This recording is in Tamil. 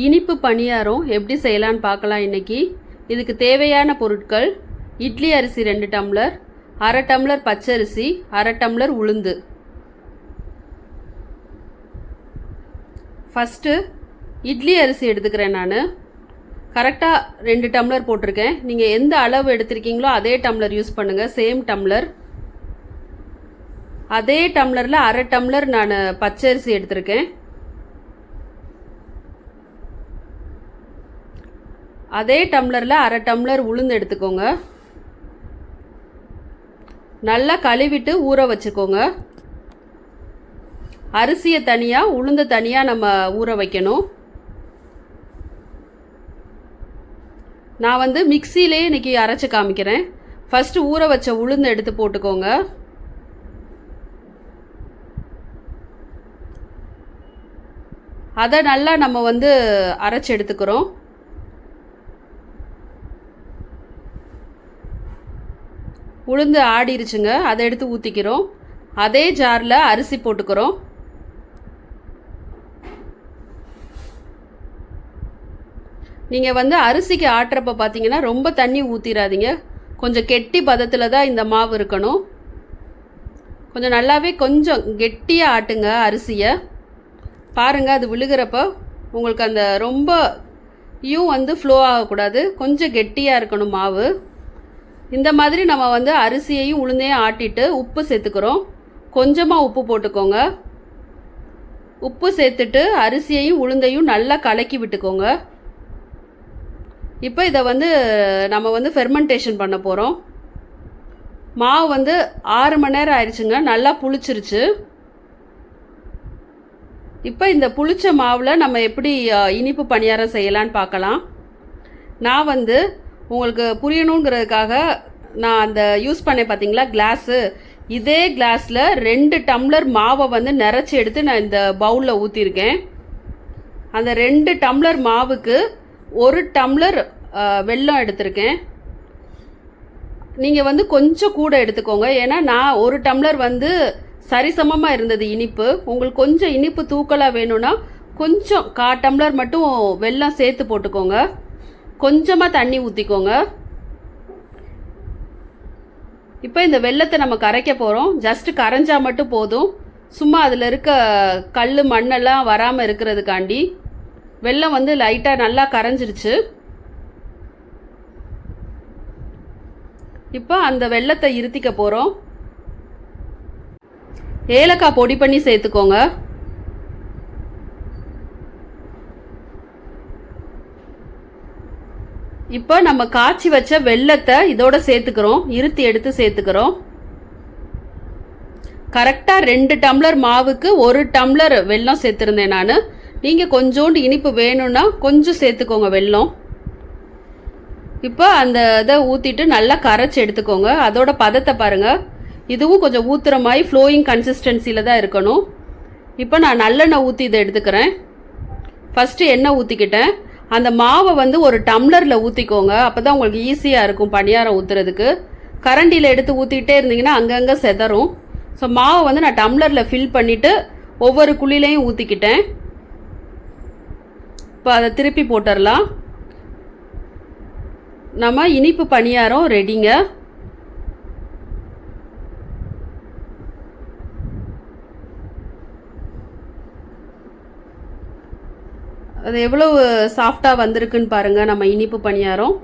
இனிப்பு பணியாரம் எப்படி செய்யலான்னு பார்க்கலாம் இன்றைக்கி இதுக்கு தேவையான பொருட்கள் இட்லி அரிசி ரெண்டு டம்ளர் அரை டம்ளர் பச்சரிசி அரை டம்ளர் உளுந்து. ஃபஸ்ட்டு இட்லி அரிசி எடுத்துக்கிறேன் நான். கரெக்டாக ரெண்டு டம்ளர் போட்டிருக்கேன். நீங்கள் எந்த அளவு எடுத்திருக்கீங்களோ அதே டம்ளர் யூஸ் பண்ணுங்கள் சேம் டம்ளர். அதே டம்ளரில் அரை டம்ளர் நான் பச்சரிசி எடுத்திருக்கேன். அதே டம்ளரில் அரை டம்ளர் உளுந்து எடுத்துக்கோங்க. நல்லா கழுவிட்டு ஊற வச்சுக்கோங்க. அரிசியை தனியாக உளுந்த தனியாக நம்ம ஊற வைக்கணும். நான் வந்து மிக்சியிலே இன்னைக்கு அரைச்சி காமிக்கிறேன். ஃபஸ்ட்டு ஊற வச்ச உளுந்து எடுத்து போட்டுக்கோங்க. அதை நல்லா நம்ம வந்து அரைச்சி எடுத்துக்கிறோம். உளுந்து ஆடிருச்சுங்க. அதை எடுத்து ஊற்றிக்கிறோம் அதே ஜாரில் அரிசி போட்டுக்கிறோம். நீங்கள் வந்து அரிசிக்கு ஆட்டுறப்ப பார்த்தீங்கன்னா ரொம்ப தண்ணி ஊற்றிடாதீங்க கொஞ்சம் கெட்டி பதத்தில் தான் இந்த மாவு இருக்கணும். கொஞ்சம் நல்லாவே கொஞ்சம் கெட்டியாக ஆட்டுங்க அரிசியை. பாருங்கள் அது விழுகிறப்ப உங்களுக்கு அந்த ரொம்ப யூ வந்து ஃப்ளோ ஆகக்கூடாது. கொஞ்சம் கெட்டியாக இருக்கணும் மாவு. இந்த மாதிரி நம்ம வந்து அரிசியையும் உளுந்தையும் ஆட்டிட்டு உப்பு சேர்த்துக்கிறோம். கொஞ்சமாக உப்பு போட்டுக்கோங்க. உப்பு சேர்த்துட்டு அரிசியையும் உளுந்தையும் நல்லா கலக்கி விட்டுக்கோங்க. இப்போ இதை வந்து நம்ம வந்து ஃபெர்மெண்டேஷன் பண்ண போகிறோம் மாவு வந்து ஆறு மணி நேரம் ஆயிடுச்சுங்க நல்லா புளிச்சிருச்சு. இப்போ இந்த புளிச்ச மாவில் நம்ம எப்படி இனிப்பு பணியாரம் செய்யலான்னு பார்க்கலாம். நான் வந்து உங்களுக்கு புரியணுங்கிறதுக்காக நான் அந்த யூஸ் பண்ணேன் பார்த்தீங்களா கிளாஸு இதே கிளாஸில் ரெண்டு டம்ளர் மாவை வந்து நிறச்சி எடுத்து நான் இந்த பவுலில் ஊற்றிருக்கேன் அந்த ரெண்டு டம்ளர் மாவுக்கு ஒரு டம்ளர் வெல்லம் எடுத்திருக்கேன். நீங்கள் வந்து கொஞ்சம் கூட எடுத்துக்கோங்க. ஏன்னா நான் ஒரு டம்ளர் வந்து சரிசமமாக இருந்தது இனிப்பு. உங்களுக்கு கொஞ்சம் இனிப்பு தூக்கலாக வேணும்னா கொஞ்சம் கா டம்ளர் மட்டும் வெல்லம் சேர்த்து போட்டுக்கோங்க. கொஞ்சமாக தண்ணி ஊற்றிக்கோங்க இப்போ இந்த வெள்ளத்தை நம்ம கரைக்க போகிறோம் ஜஸ்ட் கரைஞ்சா மட்டும் போதும். சும்மா அதில் இருக்க கல் மண்ணெல்லாம் வராமல் இருக்கிறதுக்காண்டி வெள்ளம் வந்து லைட்டாக நல்லா கரைஞ்சிருச்சு. இப்போ அந்த வெள்ளத்தை இருத்திக்க போகிறோம் ஏலக்காய் பொடி பண்ணி சேர்த்துக்கோங்க. இப்போ நம்ம காய்ச்சி வச்ச வெல்லத்தை இதோட சேர்த்துக்கிறோம். இருத்தி எடுத்து சேர்த்துக்கிறோம். கரெக்டாக ரெண்டு டம்ளர் மாவுக்கு ஒரு டம்ளர் வெல்லம் சேர்த்துருந்தேன் நான். நீங்கள் கொஞ்சோண்டு இனிப்பு வேணும்னா கொஞ்சம் சேர்த்துக்கோங்க வெல்லம். இப்போ அந்த இதை ஊற்றிட்டு நல்லா கரைச்சி எடுத்துக்கோங்க. அதோட பதத்தை பாருங்கள் இதுவும் கொஞ்சம் ஊற்றுற மாதிரி ஃப்ளோயிங் கன்சிஸ்டன்சியில் தான் இருக்கணும். இப்போ நான் நல்லெண்ணெய் ஊற்றி இதை எடுத்துக்கிறேன். ஃபஸ்ட்டு எண்ணெய் ஊற்றிக்கிட்டேன் அந்த மாவை வந்து ஒரு டம்ளரில் ஊற்றிக்கோங்க அப்போ தான் உங்களுக்கு ஈஸியாக இருக்கும் பணியாரம் ஊற்றுறதுக்கு கரண்டியில் எடுத்து ஊற்றிக்கிட்டே இருந்தீங்கன்னா அங்கங்கே செதறும். ஸோ மாவை வந்து நான் டம்ளரில் ஃபில் பண்ணிவிட்டு ஒவ்வொரு குழிலையும் ஊற்றிக்கிட்டேன் இப்போ அதை திருப்பி போட்டுடலாம் நம்ம இனிப்பு பணியாரம் ரெடிங்க அது எவ்வளவு சாஃப்டாக வந்திருக்குன்னு பாருங்கள் நம்ம இனிப்பு பணியாரம்.